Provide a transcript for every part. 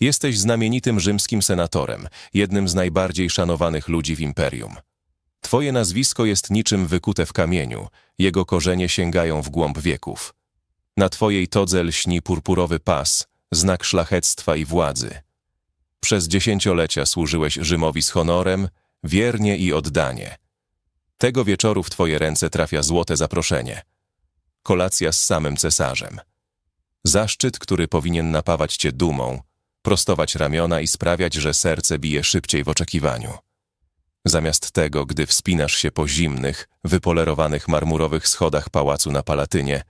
Jesteś znamienitym rzymskim senatorem, jednym z najbardziej szanowanych ludzi w imperium. Twoje nazwisko jest niczym wykute w kamieniu, jego korzenie sięgają w głąb wieków. Na twojej todze lśni purpurowy pas, znak szlachectwa i władzy. Przez dziesięciolecia służyłeś Rzymowi z honorem, wiernie i oddanie. Tego wieczoru w twoje ręce trafia złote zaproszenie. Kolacja z samym cesarzem. Zaszczyt, który powinien napawać cię dumą, prostować ramiona i sprawiać, że serce bije szybciej w oczekiwaniu. Zamiast tego, gdy wspinasz się po zimnych, wypolerowanych marmurowych schodach pałacu na Palatynie,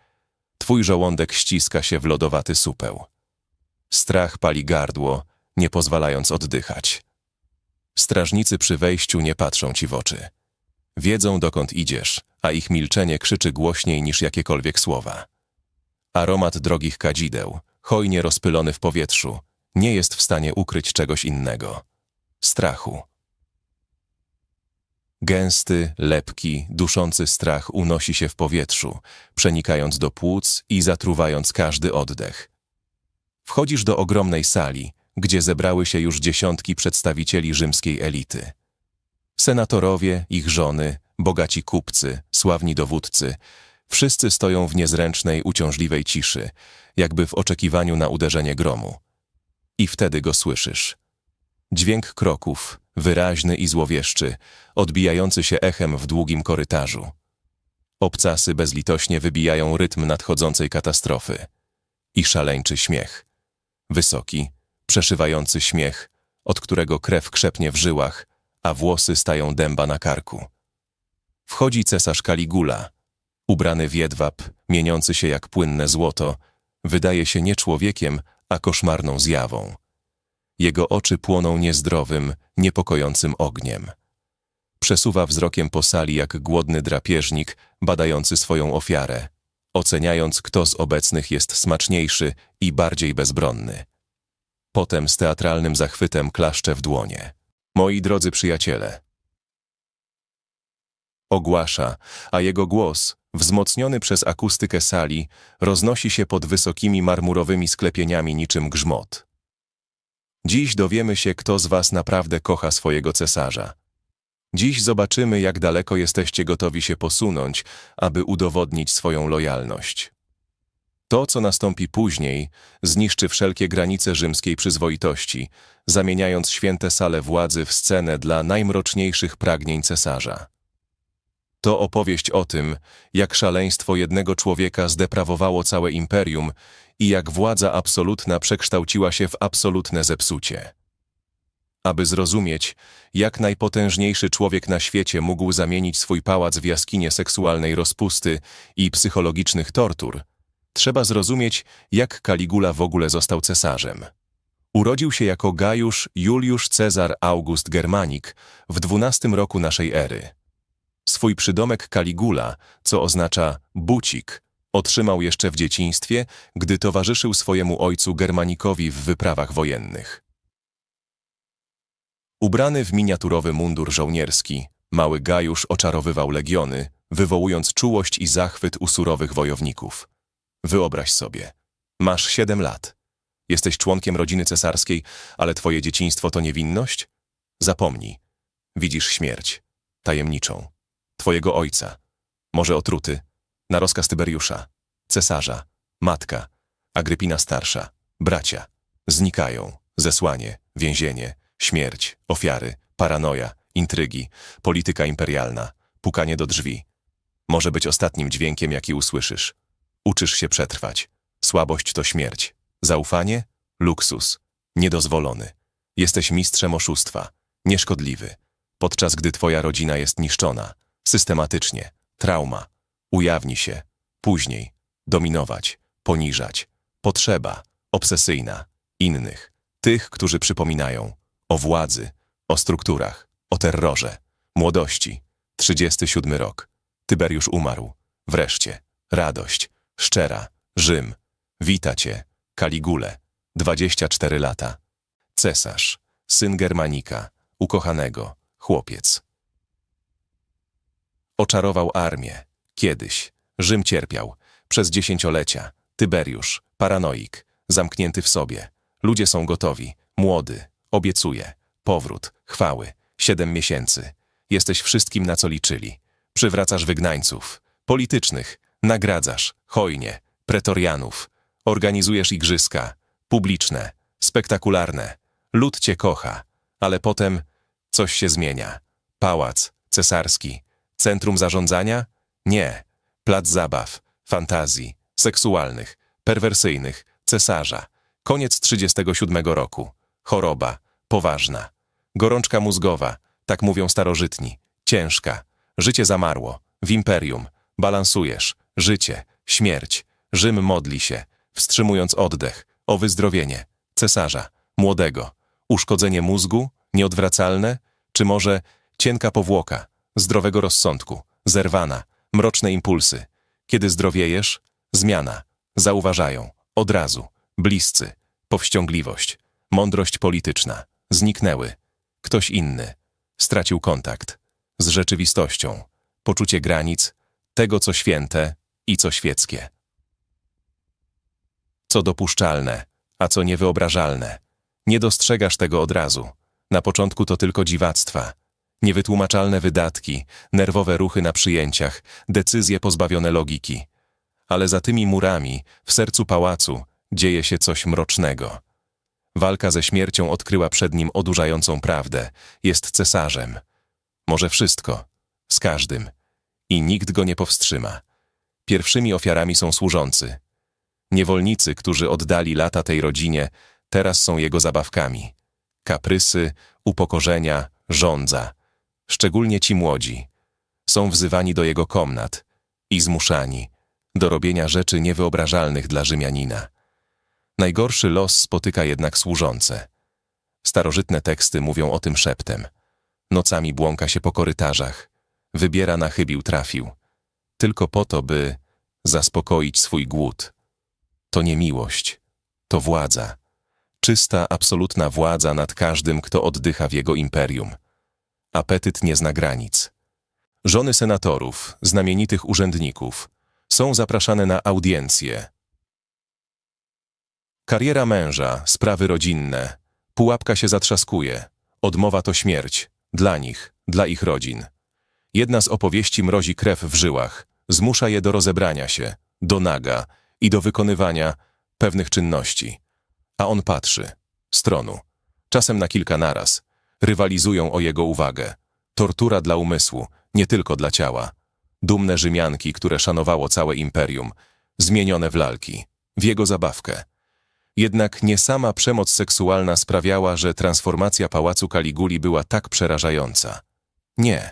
twój żołądek ściska się w lodowaty supeł. Strach pali gardło, nie pozwalając oddychać. Strażnicy przy wejściu nie patrzą ci w oczy. Wiedzą, dokąd idziesz, a ich milczenie krzyczy głośniej niż jakiekolwiek słowa. Aromat drogich kadzideł, hojnie rozpylony w powietrzu, nie jest w stanie ukryć czegoś innego strachu. Gęsty, lepki, duszący strach unosi się w powietrzu, przenikając do płuc i zatruwając każdy oddech. Wchodzisz do ogromnej sali, gdzie zebrały się już dziesiątki przedstawicieli rzymskiej elity. Senatorowie, ich żony, bogaci kupcy, sławni dowódcy, wszyscy stoją w niezręcznej, uciążliwej ciszy, jakby w oczekiwaniu na uderzenie gromu. I wtedy go słyszysz. Dźwięk kroków, wyraźny i złowieszczy, odbijający się echem w długim korytarzu. Obcasy bezlitośnie wybijają rytm nadchodzącej katastrofy. I szaleńczy śmiech. Wysoki, przeszywający śmiech, od którego krew krzepnie w żyłach, a włosy stają dęba na karku. Wchodzi cesarz Kaligula, ubrany w jedwab, mieniący się jak płynne złoto, wydaje się nie człowiekiem, a koszmarną zjawą. Jego oczy płoną niezdrowym, niepokojącym ogniem. Przesuwa wzrokiem po sali jak głodny drapieżnik, badający swoją ofiarę, oceniając, kto z obecnych jest smaczniejszy i bardziej bezbronny. Potem z teatralnym zachwytem klaszcze w dłonie. Moi drodzy przyjaciele. Ogłasza, a jego głos, wzmocniony przez akustykę sali, roznosi się pod wysokimi marmurowymi sklepieniami niczym grzmot. Dziś dowiemy się, kto z was naprawdę kocha swojego cesarza. Dziś zobaczymy, jak daleko jesteście gotowi się posunąć, aby udowodnić swoją lojalność. To, co nastąpi później, zniszczy wszelkie granice rzymskiej przyzwoitości, zamieniając święte sale władzy w scenę dla najmroczniejszych pragnień cesarza. To opowieść o tym, jak szaleństwo jednego człowieka zdeprawowało całe imperium i jak władza absolutna przekształciła się w absolutne zepsucie. Aby zrozumieć, jak najpotężniejszy człowiek na świecie mógł zamienić swój pałac w jaskinię seksualnej rozpusty i psychologicznych tortur, trzeba zrozumieć, jak Kaligula w ogóle został cesarzem. Urodził się jako Gajusz Juliusz Cezar August Germanik w dwunastym roku naszej ery. Swój przydomek Kaligula, co oznacza bucik, otrzymał jeszcze w dzieciństwie, gdy towarzyszył swojemu ojcu Germanikowi w wyprawach wojennych. Ubrany w miniaturowy mundur żołnierski, mały Gajusz oczarowywał legiony, wywołując czułość i zachwyt u surowych wojowników. Wyobraź sobie, masz siedem lat. Jesteś członkiem rodziny cesarskiej, ale twoje dzieciństwo to niewinność? Zapomnij. Widzisz śmierć, tajemniczą. Twojego ojca, może otruty, na rozkaz Tyberiusza, cesarza, matka, Agrypina starsza, bracia. Znikają, zesłanie, więzienie, śmierć, ofiary, paranoja, intrygi, polityka imperialna, pukanie do drzwi. Może być ostatnim dźwiękiem, jaki usłyszysz. Uczysz się przetrwać. Słabość to śmierć. Zaufanie? Luksus. Niedozwolony. Jesteś mistrzem oszustwa. Nieszkodliwy. Podczas gdy twoja rodzina jest niszczona. Systematycznie. Trauma. Ujawni się. Później. Dominować. Poniżać. Potrzeba. Obsesyjna. Innych. Tych, którzy przypominają. O władzy. O strukturach. O terrorze. Młodości. 37 rok. Tyberiusz umarł. Wreszcie. Radość. Szczera. Rzym. Wita cię. Kaligule. 24 lata. Cesarz. Syn Germanika. Ukochanego. Chłopiec. Oczarował armię. Kiedyś. Rzym cierpiał. Przez dziesięciolecia. Tyberiusz. Paranoik. Zamknięty w sobie. Ludzie są gotowi. Młody. Obiecuje. Powrót. Chwały. Siedem miesięcy. Jesteś wszystkim, na co liczyli. Przywracasz wygnańców. Politycznych. Nagradzasz. Hojnie. Pretorianów. Organizujesz igrzyska. Publiczne. Spektakularne. Lud cię kocha. Ale potem coś się zmienia. Pałac. Cesarski. Centrum zarządzania? Nie. Plac zabaw. Fantazji. Seksualnych. Perwersyjnych. Cesarza. Koniec 37 roku. Choroba. Poważna. Gorączka mózgowa. Tak mówią starożytni. Ciężka. Życie zamarło. W imperium. Balansujesz. Życie. Śmierć. Rzym modli się, wstrzymując oddech, o wyzdrowienie. Cesarza. Młodego. Uszkodzenie mózgu? Nieodwracalne? Czy może cienka powłoka? Zdrowego rozsądku. Zerwana. Mroczne impulsy. Kiedy zdrowiejesz? Zmiana. Zauważają. Od razu. Bliscy. Powściągliwość. Mądrość polityczna. Zniknęły. Ktoś inny. Stracił kontakt. Z rzeczywistością. Poczucie granic. Tego, co święte i co świeckie. Co dopuszczalne, a co niewyobrażalne. Nie dostrzegasz tego od razu. Na początku to tylko dziwactwa. Niewytłumaczalne wydatki, nerwowe ruchy na przyjęciach, decyzje pozbawione logiki. Ale za tymi murami, w sercu pałacu, dzieje się coś mrocznego. Walka ze śmiercią odkryła przed nim odurzającą prawdę. Jest cesarzem. Może wszystko. Z każdym. I nikt go nie powstrzyma. Pierwszymi ofiarami są służący. Niewolnicy, którzy oddali lata tej rodzinie, teraz są jego zabawkami. Kaprysy, upokorzenia, żądza. Szczególnie ci młodzi. Są wzywani do jego komnat i zmuszani do robienia rzeczy niewyobrażalnych dla Rzymianina. Najgorszy los spotyka jednak służące. Starożytne teksty mówią o tym szeptem. Nocami błąka się po korytarzach. Wybiera na chybił trafił. Tylko po to, by zaspokoić swój głód. To nie miłość, to władza. Czysta, absolutna władza nad każdym, kto oddycha w jego imperium. Apetyt nie zna granic. Żony senatorów, znamienitych urzędników, są zapraszane na audiencje. Kariera męża, sprawy rodzinne. Pułapka się zatrzaskuje. Odmowa to śmierć. Dla nich, dla ich rodzin. Jedna z opowieści mrozi krew w żyłach. Zmusza je do rozebrania się, do naga i do wykonywania pewnych czynności. A on patrzy. Stronu. Czasem na kilka naraz. Rywalizują o jego uwagę. Tortura dla umysłu, nie tylko dla ciała. Dumne Rzymianki, które szanowało całe imperium, zmienione w lalki, w jego zabawkę. Jednak nie sama przemoc seksualna sprawiała, że transformacja pałacu Kaliguli była tak przerażająca. Nie.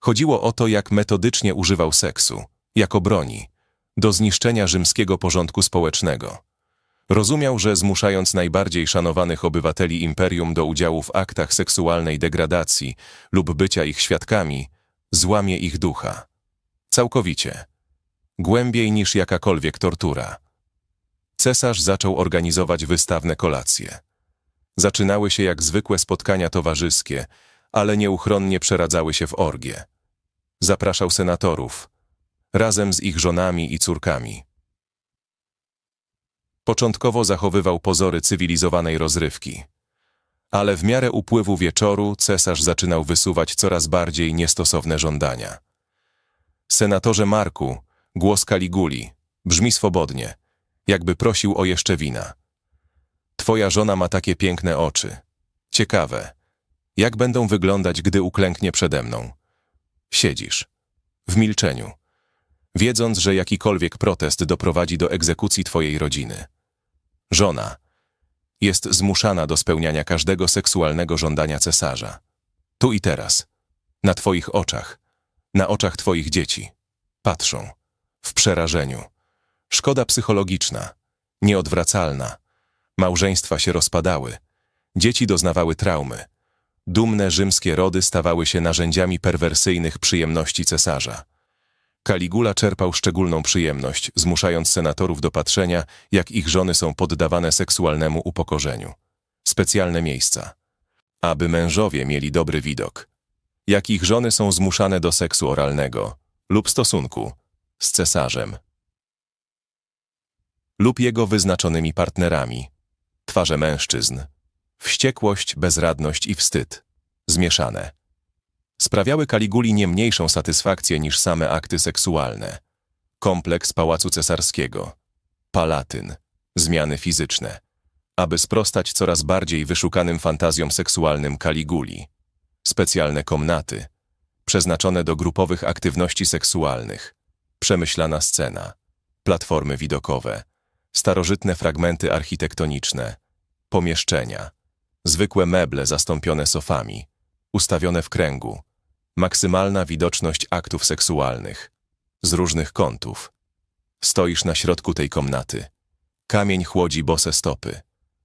Chodziło o to, jak metodycznie używał seksu, jako broni, do zniszczenia rzymskiego porządku społecznego. Rozumiał, że zmuszając najbardziej szanowanych obywateli imperium do udziału w aktach seksualnej degradacji lub bycia ich świadkami, złamie ich ducha. Całkowicie. Głębiej niż jakakolwiek tortura. Cesarz zaczął organizować wystawne kolacje. Zaczynały się jak zwykłe spotkania towarzyskie, ale nieuchronnie przeradzały się w orgie. Zapraszał senatorów, razem z ich żonami i córkami. Początkowo zachowywał pozory cywilizowanej rozrywki. Ale w miarę upływu wieczoru cesarz zaczynał wysuwać coraz bardziej niestosowne żądania. Senatorze Marku, głos Kaliguli, brzmi swobodnie, jakby prosił o jeszcze wina. Twoja żona ma takie piękne oczy. Ciekawe, jak będą wyglądać, gdy uklęknie przede mną? Siedzisz, w milczeniu, wiedząc, że jakikolwiek protest doprowadzi do egzekucji twojej rodziny. Żona jest zmuszana do spełniania każdego seksualnego żądania cesarza. Tu i teraz, na twoich oczach, na oczach twoich dzieci. Patrzą, w przerażeniu. Szkoda psychologiczna, nieodwracalna. Małżeństwa się rozpadały, dzieci doznawały traumy. Dumne rzymskie rody stawały się narzędziami perwersyjnych przyjemności cesarza. Kaligula czerpał szczególną przyjemność, zmuszając senatorów do patrzenia, jak ich żony są poddawane seksualnemu upokorzeniu. Specjalne miejsca. Aby mężowie mieli dobry widok. Jak ich żony są zmuszane do seksu oralnego lub stosunku z cesarzem lub jego wyznaczonymi partnerami. twarze mężczyzn. Wściekłość, bezradność i wstyd. Zmieszane. Sprawiały Kaliguli nie mniejszą satysfakcję niż same akty seksualne. Kompleks Pałacu Cesarskiego. Palatyn. Zmiany fizyczne. Aby sprostać coraz bardziej wyszukanym fantazjom seksualnym Kaliguli. Specjalne komnaty. Przeznaczone do grupowych aktywności seksualnych. Przemyślana scena. Platformy widokowe. Starożytne fragmenty architektoniczne. Pomieszczenia. Zwykłe meble zastąpione sofami. Ustawione w kręgu. Maksymalna widoczność aktów seksualnych. Z różnych kątów. Stoisz na środku tej komnaty. Kamień chłodzi bose stopy.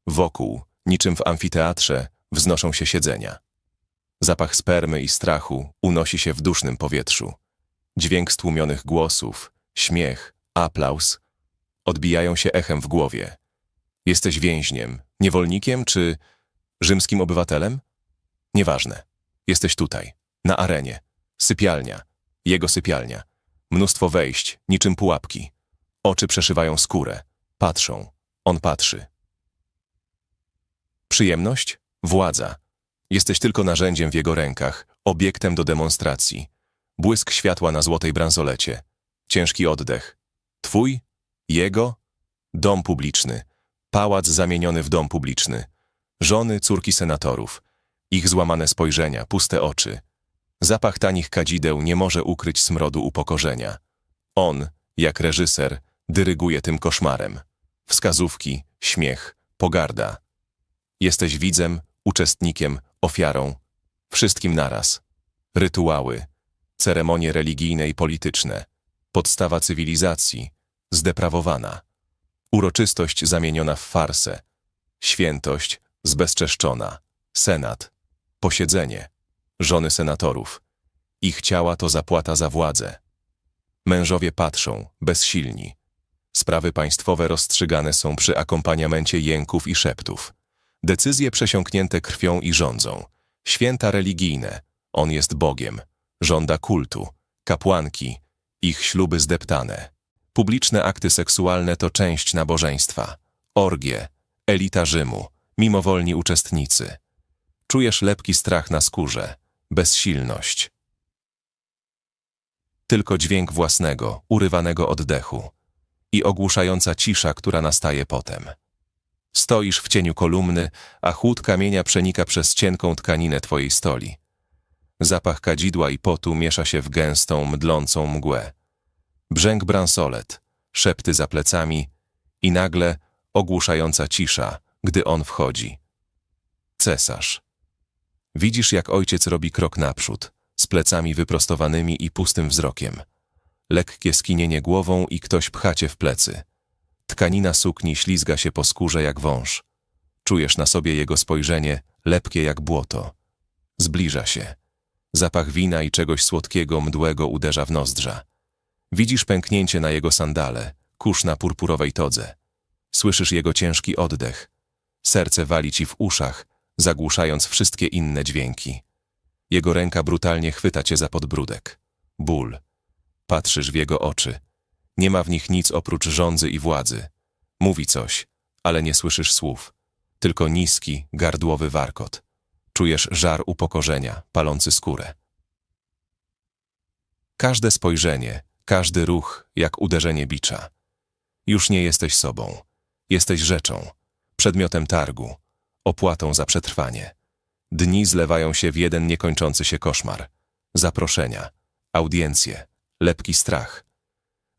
Wokół, niczym w amfiteatrze, wznoszą się siedzenia. Zapach spermy i strachu unosi się w dusznym powietrzu. Dźwięk stłumionych głosów, śmiech, aplauz odbijają się echem w głowie. Jesteś więźniem, niewolnikiem czy rzymskim obywatelem? Nieważne. Jesteś tutaj, na arenie. Sypialnia, jego sypialnia. Mnóstwo wejść, niczym pułapki. Oczy przeszywają skórę. Patrzą. On patrzy. Przyjemność? Władza. Jesteś tylko narzędziem w jego rękach, obiektem do demonstracji. Błysk światła na złotej bransolecie. Ciężki oddech. Twój? Jego? Dom publiczny. Pałac zamieniony w dom publiczny. Żony, córki senatorów. Ich złamane spojrzenia, puste oczy. Zapach tanich kadzideł nie może ukryć smrodu upokorzenia. On, jak reżyser, dyryguje tym koszmarem. Wskazówki, śmiech, pogarda. Jesteś widzem, uczestnikiem, ofiarą. Wszystkim naraz. Rytuały, ceremonie religijne i polityczne. Podstawa cywilizacji, zdeprawowana. Uroczystość zamieniona w farsę. Świętość zbezczeszczona. Senat. Posiedzenie. Żony senatorów. Ich ciała to zapłata za władzę. Mężowie patrzą, bezsilni. Sprawy państwowe rozstrzygane są przy akompaniamencie jęków i szeptów. Decyzje przesiąknięte krwią i rządzą. Święta religijne. On jest Bogiem. Żąda kultu. Kapłanki. Ich śluby zdeptane. Publiczne akty seksualne to część nabożeństwa. Orgie. Elita Rzymu. Mimowolni uczestnicy. Czujesz lepki strach na skórze. Bezsilność. Tylko dźwięk własnego, urywanego oddechu i ogłuszająca cisza, która nastaje potem. Stoisz w cieniu kolumny, a chłód kamienia przenika przez cienką tkaninę twojej stoli. Zapach kadzidła i potu miesza się w gęstą, mdlącą mgłę. Brzęk bransolet, szepty za plecami i nagle ogłuszająca cisza, gdy on wchodzi. Cesarz. Widzisz, jak ojciec robi krok naprzód, z plecami wyprostowanymi i pustym wzrokiem. Lekkie skinienie głową i ktoś pcha cię w plecy. Tkanina sukni ślizga się po skórze jak wąż. Czujesz na sobie jego spojrzenie, lepkie jak błoto. Zbliża się. Zapach wina i czegoś słodkiego, mdłego uderza w nozdrza. Widzisz pęknięcie na jego sandale, kurz na purpurowej todze. Słyszysz jego ciężki oddech. Serce wali ci w uszach, zagłuszając wszystkie inne dźwięki. Jego ręka brutalnie chwyta cię za podbródek. Ból. Patrzysz w jego oczy. Nie ma w nich nic oprócz rządzy i władzy. Mówi coś, ale nie słyszysz słów. Tylko niski, gardłowy warkot. Czujesz żar upokorzenia, palący skórę. Każde spojrzenie, każdy ruch, jak uderzenie bicza. Już nie jesteś sobą. Jesteś rzeczą, przedmiotem targu, opłatą za przetrwanie. Dni zlewają się w jeden niekończący się koszmar. Zaproszenia, audiencje, lepki strach.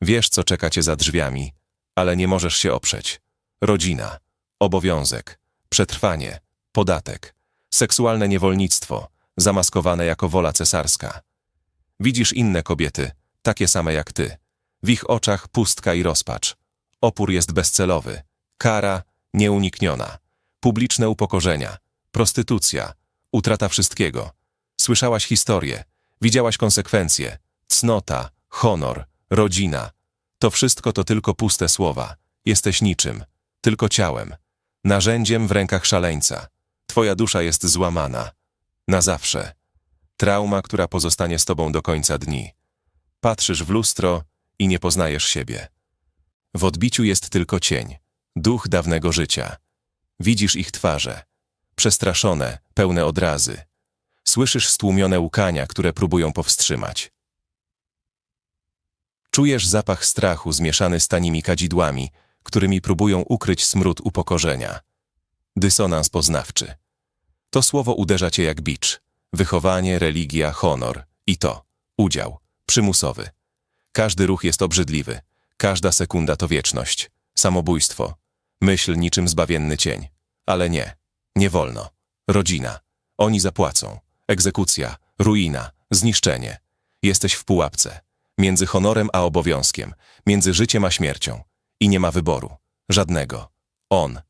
Wiesz, co czeka cię za drzwiami, ale nie możesz się oprzeć. Rodzina, obowiązek, przetrwanie, podatek, seksualne niewolnictwo, zamaskowane jako wola cesarska. Widzisz inne kobiety, takie same jak ty. W ich oczach pustka i rozpacz. Opór jest bezcelowy, kara nieunikniona, publiczne upokorzenia, prostytucja, utrata wszystkiego. Słyszałaś historię, widziałaś konsekwencje, cnota, honor, rodzina. To wszystko to tylko puste słowa. Jesteś niczym, tylko ciałem, narzędziem w rękach szaleńca. Twoja dusza jest złamana. Na zawsze. Trauma, która pozostanie z tobą do końca dni. Patrzysz w lustro i nie poznajesz siebie. W odbiciu jest tylko cień, duch dawnego życia. Widzisz ich twarze. Przestraszone, pełne odrazy. Słyszysz stłumione łkania, które próbują powstrzymać. Czujesz zapach strachu zmieszany z tanimi kadzidłami, którymi próbują ukryć smród upokorzenia. Dysonans poznawczy. To słowo uderza cię jak bicz. Wychowanie, religia, honor. I to. Udział. Przymusowy. Każdy ruch jest obrzydliwy. Każda sekunda to wieczność. Samobójstwo. Myśl niczym zbawienny cień. Ale nie. Nie wolno. Rodzina. Oni zapłacą. Egzekucja. Ruina. Zniszczenie. Jesteś w pułapce. Między honorem a obowiązkiem. Między życiem a śmiercią. I nie ma wyboru. Żadnego. On.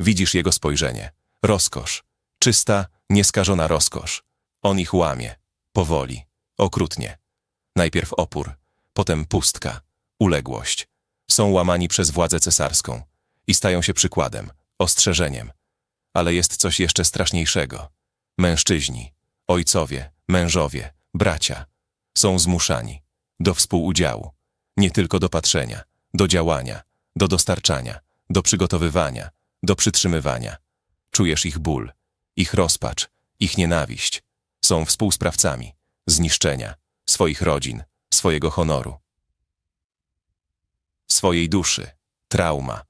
Widzisz jego spojrzenie. Rozkosz. Czysta, nieskażona rozkosz. On ich łamie. Powoli. Okrutnie. Najpierw opór, potem pustka, uległość. Są łamani przez władzę cesarską i stają się przykładem, ostrzeżeniem. Ale jest coś jeszcze straszniejszego. Mężczyźni, ojcowie, mężowie, bracia są zmuszani do współudziału, nie tylko do patrzenia, do działania, do dostarczania, do przygotowywania, do przytrzymywania. Czujesz ich ból, ich rozpacz, ich nienawiść. Są współsprawcami zniszczenia swoich rodzin, swojego honoru, swojej duszy, trauma,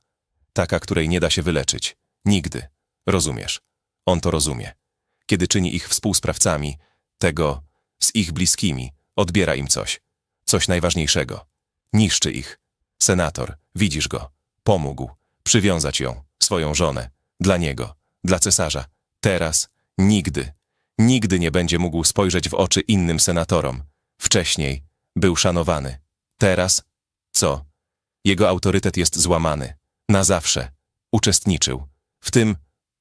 taka, której nie da się wyleczyć. Nigdy. Rozumiesz. On to rozumie. Kiedy czyni ich współsprawcami, tego z ich bliskimi, odbiera im coś. Coś najważniejszego. Niszczy ich. Senator, widzisz go. Pomógł. Przywiązać ją, swoją żonę. Dla niego. Dla cesarza. Teraz. Nigdy. Nigdy nie będzie mógł spojrzeć w oczy innym senatorom. Wcześniej był szanowany. Teraz co? Jego autorytet jest złamany. Na zawsze. Uczestniczył. W tym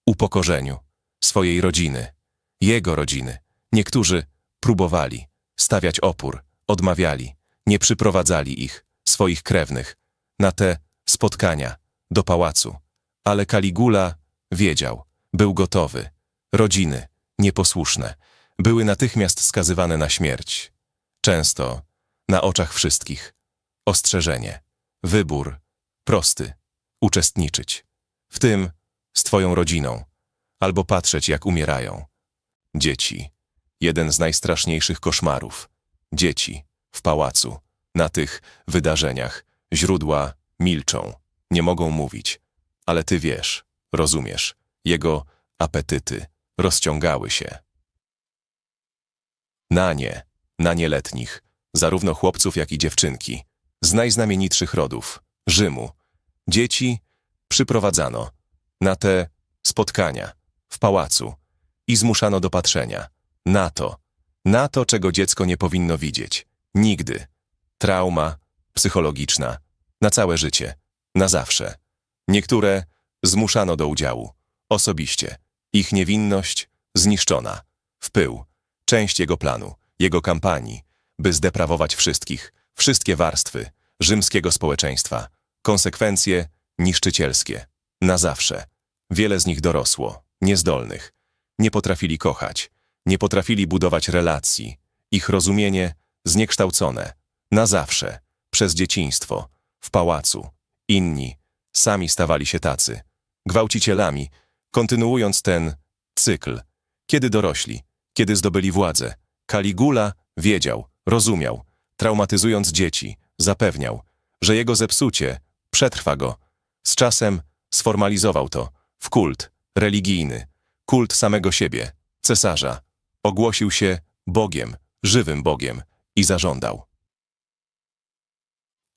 upokorzeniu. Swojej rodziny. Jego rodziny. Niektórzy próbowali stawiać opór, odmawiali, nie przyprowadzali ich, swoich krewnych, na te spotkania, do pałacu. Ale Kaligula wiedział, był gotowy. Rodziny, nieposłuszne, były natychmiast skazywane na śmierć. Często, na oczach wszystkich. Ostrzeżenie, wybór, prosty, uczestniczyć. W tym z twoją rodziną, albo patrzeć, jak umierają. Dzieci. Jeden z najstraszniejszych koszmarów. Dzieci w pałacu, na tych wydarzeniach. Źródła milczą, nie mogą mówić. Ale ty wiesz, rozumiesz, jego apetyty rozciągały się. Na nie, na nieletnich, zarówno chłopców, jak i dziewczynki, z najznamienitszych rodów, Rzymu. Dzieci przyprowadzano na te spotkania w pałacu i zmuszano do patrzenia na to, na to, czego dziecko nie powinno widzieć. Nigdy. Trauma psychologiczna, na całe życie, na zawsze. Niektóre zmuszano do udziału, osobiście. Ich niewinność zniszczona, w pył, część jego planu, jego kampanii, by zdeprawować wszystkich, wszystkie warstwy rzymskiego społeczeństwa. Konsekwencje niszczycielskie, na zawsze. Wiele z nich dorosło, niezdolnych. Nie potrafili kochać, nie potrafili budować relacji. Ich rozumienie zniekształcone, na zawsze, przez dzieciństwo, w pałacu. Inni. Sami stawali się tacy, gwałcicielami, kontynuując ten cykl. Kiedy dorośli, kiedy zdobyli władzę, Kaligula wiedział, rozumiał, traumatyzując dzieci, zapewniał, że jego zepsucie przetrwa go. Z czasem sformalizował to w kult religijny, kult samego siebie, cesarza. Ogłosił się Bogiem, żywym Bogiem i zażądał.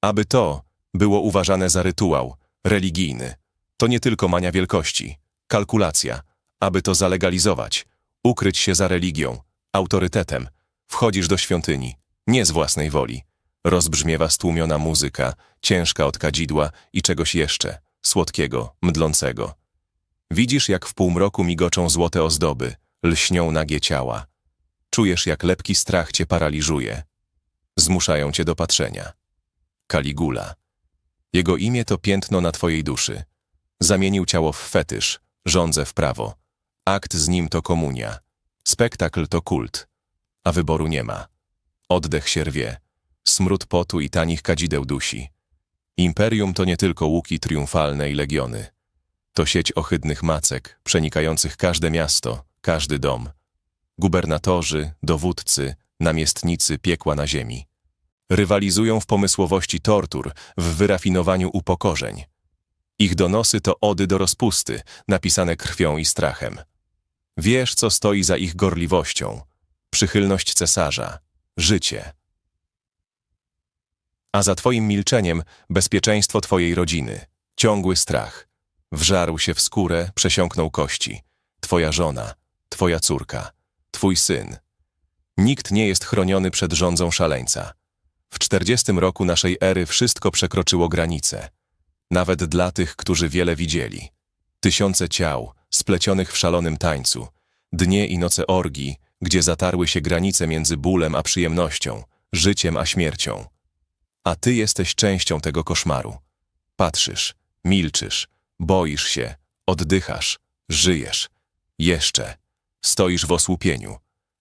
Aby to było uważane za rytuał religijny, to nie tylko mania wielkości, kalkulacja, aby to zalegalizować, ukryć się za religią, autorytetem, wchodzisz do świątyni, nie z własnej woli. Rozbrzmiewa stłumiona muzyka, ciężka od kadzidła i czegoś jeszcze, słodkiego, mdlącego. Widzisz, jak w półmroku migoczą złote ozdoby, lśnią nagie ciała. Czujesz, jak lepki strach cię paraliżuje. Zmuszają cię do patrzenia. Kaligula. Jego imię to piętno na twojej duszy. Zamienił ciało w fetysz, żądzę w prawo. Akt z nim to komunia. Spektakl to kult. A wyboru nie ma. Oddech się rwie. Smród potu i tanich kadzideł dusi. Imperium to nie tylko łuki triumfalne i legiony. To sieć ohydnych macek, przenikających każde miasto, każdy dom. Gubernatorzy, dowódcy, namiestnicy piekła na ziemi. Rywalizują w pomysłowości tortur, w wyrafinowaniu upokorzeń. Ich donosy to ody do rozpusty, napisane krwią i strachem. Wiesz, co stoi za ich gorliwością. Przychylność cesarza, życie. A za twoim milczeniem bezpieczeństwo twojej rodziny, ciągły strach. Wżarł się w skórę, przesiąknął kości. Twoja żona, twoja córka, twój syn. Nikt nie jest chroniony przed rządzą szaleńca. W czterdziestym roku naszej ery wszystko przekroczyło granice. Nawet dla tych, którzy wiele widzieli. Tysiące ciał, splecionych w szalonym tańcu. Dnie i noce orgii, gdzie zatarły się granice między bólem a przyjemnością, życiem a śmiercią. A ty jesteś częścią tego koszmaru. Patrzysz, milczysz, boisz się, oddychasz, żyjesz. Jeszcze. Stoisz w osłupieniu.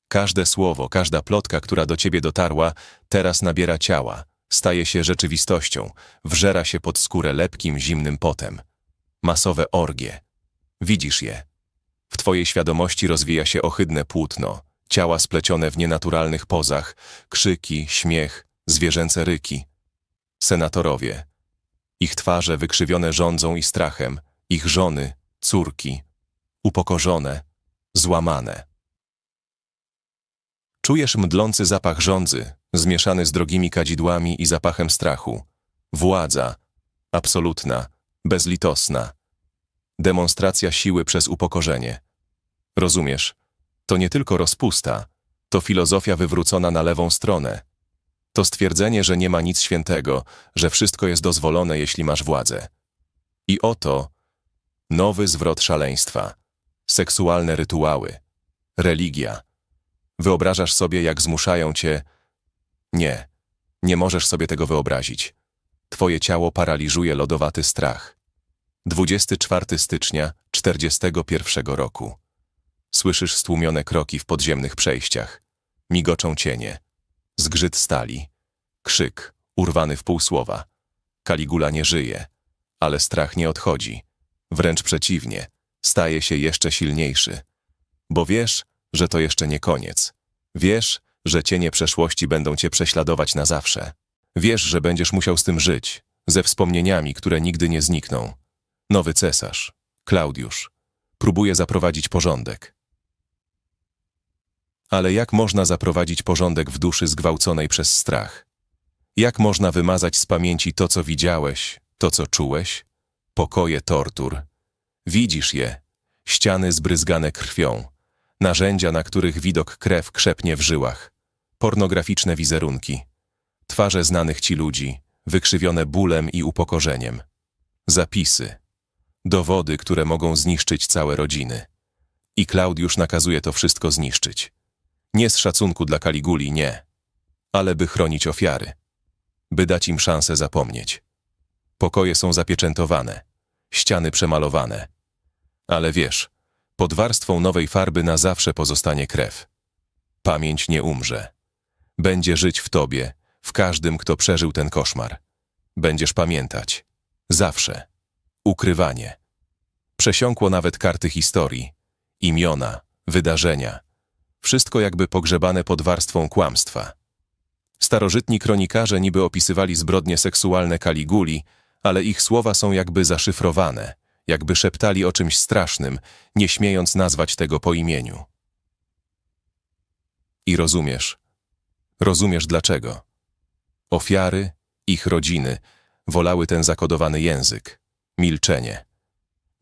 Każde słowo, każda plotka, która do ciebie dotarła, teraz nabiera ciała, staje się rzeczywistością, wżera się pod skórę lepkim, zimnym potem. Masowe orgie. Widzisz je. W twojej świadomości rozwija się ohydne płótno, ciała splecione w nienaturalnych pozach, krzyki, śmiech, zwierzęce ryki. Senatorowie. Ich twarze wykrzywione rządzą i strachem, ich żony, córki, upokorzone, złamane. Czujesz mdlący zapach żądzy, zmieszany z drogimi kadzidłami i zapachem strachu. Władza, absolutna, bezlitosna. Demonstracja siły przez upokorzenie. Rozumiesz, to nie tylko rozpusta, to filozofia wywrócona na lewą stronę. To stwierdzenie, że nie ma nic świętego, że wszystko jest dozwolone, jeśli masz władzę. I oto nowy zwrot szaleństwa, seksualne rytuały, religia. Wyobrażasz sobie, jak zmuszają cię. Nie, nie możesz sobie tego wyobrazić. Twoje ciało paraliżuje lodowaty strach. 24 stycznia 41 roku. Słyszysz stłumione kroki w podziemnych przejściach. Migoczą cienie. Zgrzyt stali. Krzyk, urwany w pół słowa. Kaligula nie żyje, ale strach nie odchodzi. Wręcz przeciwnie, staje się jeszcze silniejszy. Bo wiesz, że to jeszcze nie koniec. Wiesz, że cienie przeszłości będą cię prześladować na zawsze. Wiesz, że będziesz musiał z tym żyć, ze wspomnieniami, które nigdy nie znikną. Nowy cesarz, Klaudiusz, próbuje zaprowadzić porządek. Ale jak można zaprowadzić porządek w duszy zgwałconej przez strach? Jak można wymazać z pamięci to, co widziałeś, to, co czułeś? Pokoje tortur. Widzisz je, ściany zbryzgane krwią, narzędzia, na których widok krew krzepnie w żyłach, pornograficzne wizerunki, twarze znanych ci ludzi, wykrzywione bólem i upokorzeniem, zapisy, dowody, które mogą zniszczyć całe rodziny. I Klaudiusz nakazuje to wszystko zniszczyć. Nie z szacunku dla Kaliguli, nie, ale by chronić ofiary, by dać im szansę zapomnieć. Pokoje są zapieczętowane, ściany przemalowane. Ale wiesz, pod warstwą nowej farby na zawsze pozostanie krew. Pamięć nie umrze. Będzie żyć w tobie, w każdym, kto przeżył ten koszmar. Będziesz pamiętać. Zawsze. Ukrywanie. Przesiąkło nawet karty historii. Imiona, wydarzenia. Wszystko jakby pogrzebane pod warstwą kłamstwa. Starożytni kronikarze niby opisywali zbrodnie seksualne Kaliguli, ale ich słowa są jakby zaszyfrowane – jakby szeptali o czymś strasznym, nie śmiejąc nazwać tego po imieniu. I rozumiesz. Rozumiesz dlaczego. Ofiary, ich rodziny, wolały ten zakodowany język, milczenie.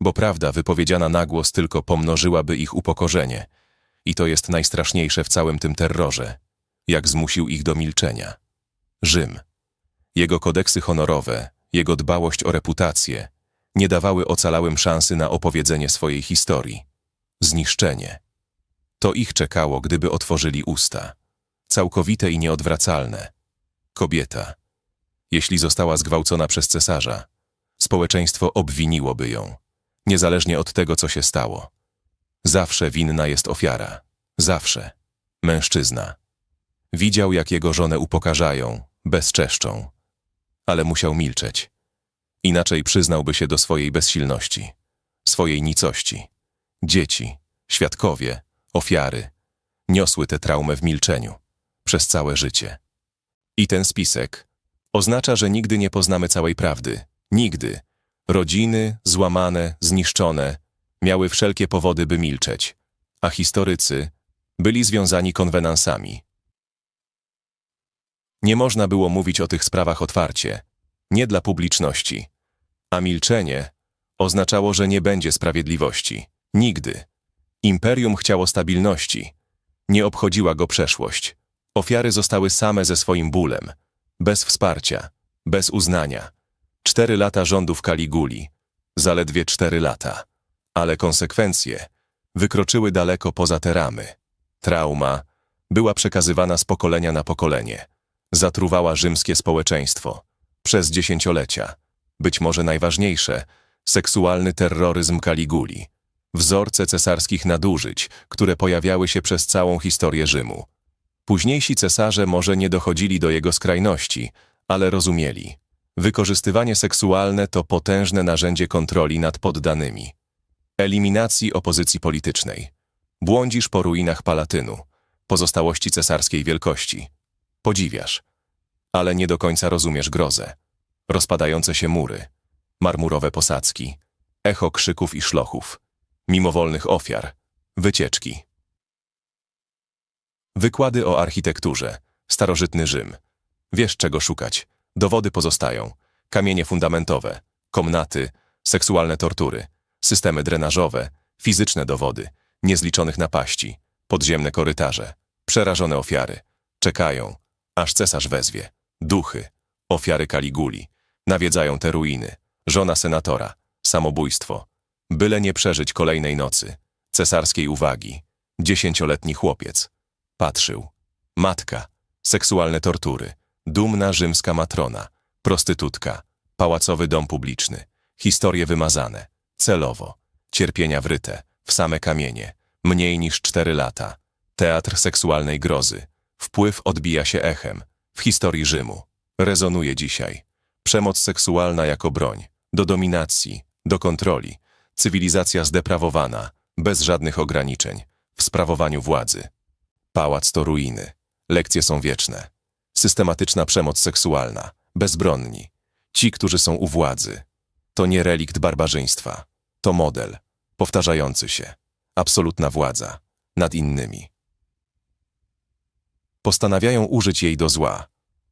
Bo prawda wypowiedziana na głos tylko pomnożyłaby ich upokorzenie. I to jest najstraszniejsze w całym tym terrorze, jak zmusił ich do milczenia. Rzym. Jego kodeksy honorowe, jego dbałość o reputację, nie dawały ocalałym szansy na opowiedzenie swojej historii. Zniszczenie. To ich czekało, gdyby otworzyli usta. Całkowite i nieodwracalne. Kobieta. Jeśli została zgwałcona przez cesarza, społeczeństwo obwiniłoby ją, niezależnie od tego, co się stało. Zawsze winna jest ofiara. Zawsze. Mężczyzna. Widział, jak jego żonę upokarzają, bezczeszczą. Ale musiał milczeć. Inaczej przyznałby się do swojej bezsilności. swojej nicości. Dzieci, świadkowie, ofiary niosły tę traumę w milczeniu przez całe życie. I ten spisek oznacza, że nigdy nie poznamy całej prawdy. Nigdy. Rodziny, złamane, zniszczone, miały wszelkie powody, by milczeć, a historycy byli związani konwenansami. Nie można było mówić o tych sprawach otwarcie, nie dla publiczności, a milczenie oznaczało, że nie będzie sprawiedliwości. Nigdy. Imperium chciało stabilności. Nie obchodziła go przeszłość. Ofiary zostały same ze swoim bólem, bez wsparcia, bez uznania. Cztery lata rządów Kaliguli, zaledwie cztery lata, ale konsekwencje wykroczyły daleko poza te ramy. Trauma była przekazywana z pokolenia na pokolenie, zatruwała rzymskie społeczeństwo przez dziesięciolecia. Być może najważniejsze seksualny terroryzm Kaliguli, wzorce cesarskich nadużyć, które pojawiały się przez całą historię Rzymu. Późniejsi cesarze może nie dochodzili do jego skrajności, ale rozumieli. Wykorzystywanie seksualne to potężne narzędzie kontroli nad poddanymi. Eliminacji opozycji politycznej. Błądzisz po ruinach Palatynu, pozostałości cesarskiej wielkości. Podziwiasz, ale nie do końca rozumiesz grozę. Rozpadające się mury, marmurowe posadzki, echo krzyków i szlochów, mimowolnych ofiar, wycieczki. Wykłady o architekturze, starożytny Rzym. Wiesz, czego szukać. Dowody pozostają. Kamienie fundamentowe, komnaty, seksualne tortury, systemy drenażowe, fizyczne dowody, niezliczonych napaści, podziemne korytarze, przerażone ofiary. Czekają, aż cesarz wezwie. Duchy, ofiary Kaliguli, nawiedzają te ruiny. Żona senatora, samobójstwo. Byle nie przeżyć kolejnej nocy. Cesarskiej uwagi. Dziesięcioletni chłopiec. Patrzył. Matka. Seksualne tortury. Dumna rzymska matrona. Prostytutka. Pałacowy dom publiczny. Historie wymazane. Celowo. Cierpienia wryte. W same kamienie. Mniej niż cztery lata. Teatr seksualnej grozy. Wpływ odbija się echem. W historii Rzymu. Rezonuje dzisiaj. Przemoc seksualna jako broń. Do dominacji. Do kontroli. Cywilizacja zdeprawowana. Bez żadnych ograniczeń. W sprawowaniu władzy. Pałac to ruiny. Lekcje są wieczne. Systematyczna przemoc seksualna. Bezbronni. Ci, którzy są u władzy. To nie relikt barbarzyństwa. To model. Powtarzający się. Absolutna władza. Nad innymi. Postanawiają użyć jej do zła.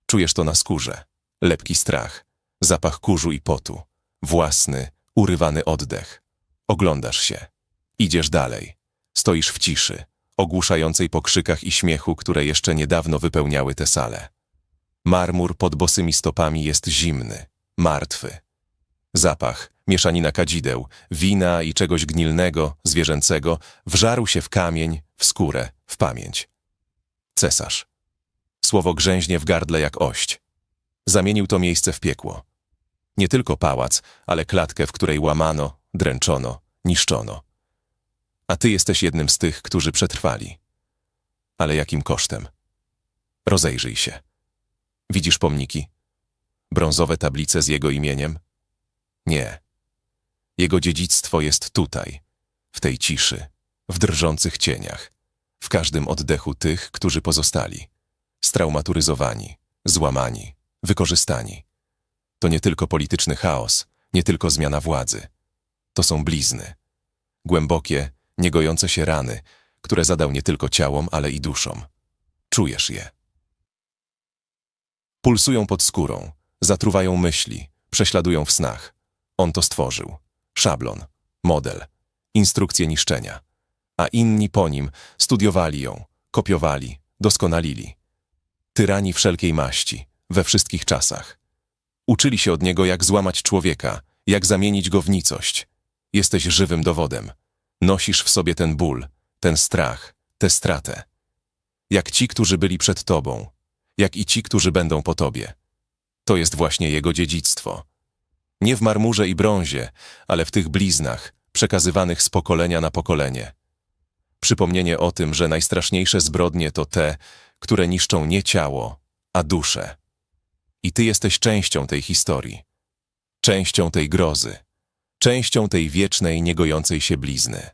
Czujesz to na skórze. Lepki strach. Zapach kurzu i potu. Własny, urywany oddech. Oglądasz się. Idziesz dalej. Stoisz w ciszy ogłuszającej po krzykach i śmiechu, które jeszcze niedawno wypełniały tę salę. Marmur pod bosymi stopami jest zimny, martwy. Zapach, mieszanina kadzideł, wina i czegoś gnilnego, zwierzęcego, wżarł się w kamień, w skórę, w pamięć. Cesarz. Słowo grzęźnie w gardle jak ość. Zamienił to miejsce w piekło. Nie tylko pałac, ale klatkę, w której łamano, dręczono, niszczono a ty jesteś jednym z tych, którzy przetrwali. Ale jakim kosztem? Rozejrzyj się. Widzisz pomniki? Brązowe tablice z jego imieniem? Nie. Jego dziedzictwo jest tutaj, w tej ciszy, w drżących cieniach, w każdym oddechu tych, którzy pozostali, straumatyzowani, złamani, wykorzystani. To nie tylko polityczny chaos, nie tylko zmiana władzy. To są blizny. Głębokie, niegojące się rany, które zadał nie tylko ciałom, ale i duszom. Czujesz je. Pulsują pod skórą, zatruwają myśli, prześladują w snach. On to stworzył. Szablon, model, instrukcję niszczenia. A inni po nim studiowali ją, kopiowali, doskonalili. Tyrani wszelkiej maści, we wszystkich czasach. Uczyli się od niego, jak złamać człowieka, jak zamienić go w nicość. Jesteś żywym dowodem. Nosisz w sobie ten ból, ten strach, tę stratę. Jak ci, którzy byli przed tobą, jak i ci, którzy będą po tobie. To jest właśnie jego dziedzictwo. Nie w marmurze i brązie, ale w tych bliznach, przekazywanych z pokolenia na pokolenie. Przypomnienie o tym, że najstraszniejsze zbrodnie to te, które niszczą nie ciało, a duszę. I ty jesteś częścią tej historii, częścią tej grozy, częścią tej wiecznej, niegojącej się blizny.